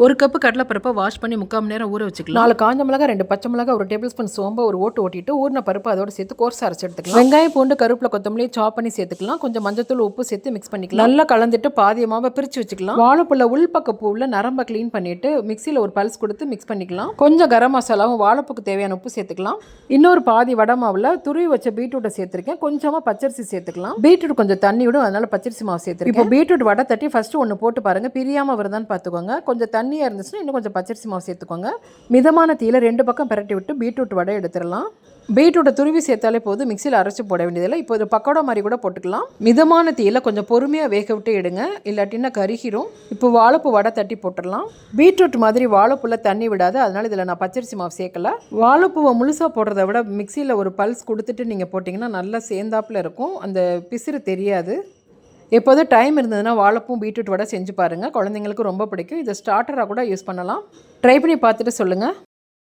ஒரு cup கடலைப்பருப்பை wash பண்ணி முக்கால் மணி நேரம் ஊற வச்சுக்கலாம். நாலு காஞ்ச மிளகா ரெண்டு பச்சை மிளகா ஒரு டேபிள் ஸ்பூன் சோம்பு ஒரு ஓட்டு ஓட்டிட்டு ஊறின பருப்பு அதோட சேர்த்து கோர்ஸ் அரைச்சு எடுத்துக்கலாம். வெங்காயம் பூண்டு கருவேப்பிலை கொத்தமல்லி சாப் பண்ணி சேர்த்துக்கலாம். கொஞ்சம் மஞ்சத்தூள் உப்பு சேர்த்து மிக்ஸ் பண்ணிக்கலாம். நல்லா கலந்துட்டு பாதி மாவை பிரிச்சு வச்சுக்கலாம். வாழைப்புள்ள உள்பக்க பூவில் நரம்பை க்ளீன் பண்ணிட்டு மிக்சியில் ஒரு பல்ஸ் கொடுத்து மிக்ஸ் பண்ணிக்கலாம். கொஞ்சம் கரம் மசாலாவும் வாழைப்புக்கு தேவையான உப்பு சேர்த்துக்கலாம். இன்னொரு பாதி வடை மாவில் துருவி வச்ச பீட்ரூட்டை சேர்த்திருக்கேன். கொஞ்சமாக பச்சரிசி சேர்த்துக்கலாம். பீட்ரூட் கொஞ்சம் தண்ணி விடும் அதனால பச்சரிசி மாவு சேர்த்துருக்கேன். இப்போ பீட்ரூட் வடை தட்டி ஃபர்ஸ்ட் ஒன்று போட்டு பாருங்க. பிரியாம வருதான்னு பார்த்துக்கோங்க. கொஞ்சம் தண்ணியாக இருந்துச்சுன்னா இன்னும் கொஞ்சம் பச்சரிசி மாவு சேர்த்துக்கோங்க. மிதமான தீயில ரெண்டு பக்கம் பிரட்டி விட்டு பீட்ரூட் வடை எடுத்துடலாம். பீட்ரூட்டை துருவி சேர்த்தாலே போதும். மிக்சியில் அரைச்சி போட வேண்டியதில்லை. இப்போ இது பக்கோடா மாதிரி கூட போட்டுக்கலாம். மிதமான தீயில் கொஞ்சம் பொறுமையாக வேக விட்டு எடுங்க. இல்லாட்டின்னா கருகிரும். இப்போ வாழைப்பூ வடை தட்டி போட்டுடலாம். பீட்ரூட் மாதிரி வாழைப்பூல தண்ணி விடாது. அதனால் இதில் நான் பச்சரிசி மாவு சேர்க்கல. வாழைப்பூவை முழுசாக போடுறத விட மிக்சியில் ஒரு பல்ஸ் கொடுத்துட்டு நீங்கள் போட்டிங்கன்னா நல்லா சேர்ந்தாப்புல இருக்கும். அந்த பிசிறு தெரியாது. எப்போதும் டைம் இருந்ததுன்னா வாழைப்பூ பீட்ரூட் வடை செஞ்சு பாருங்கள் குழந்தைங்களுக்கு ரொம்ப பிடிக்கும். இதை ஸ்டார்டராக கூட யூஸ் பண்ணலாம். ட்ரை பண்ணி பார்த்துட்டு சொல்லுங்கள்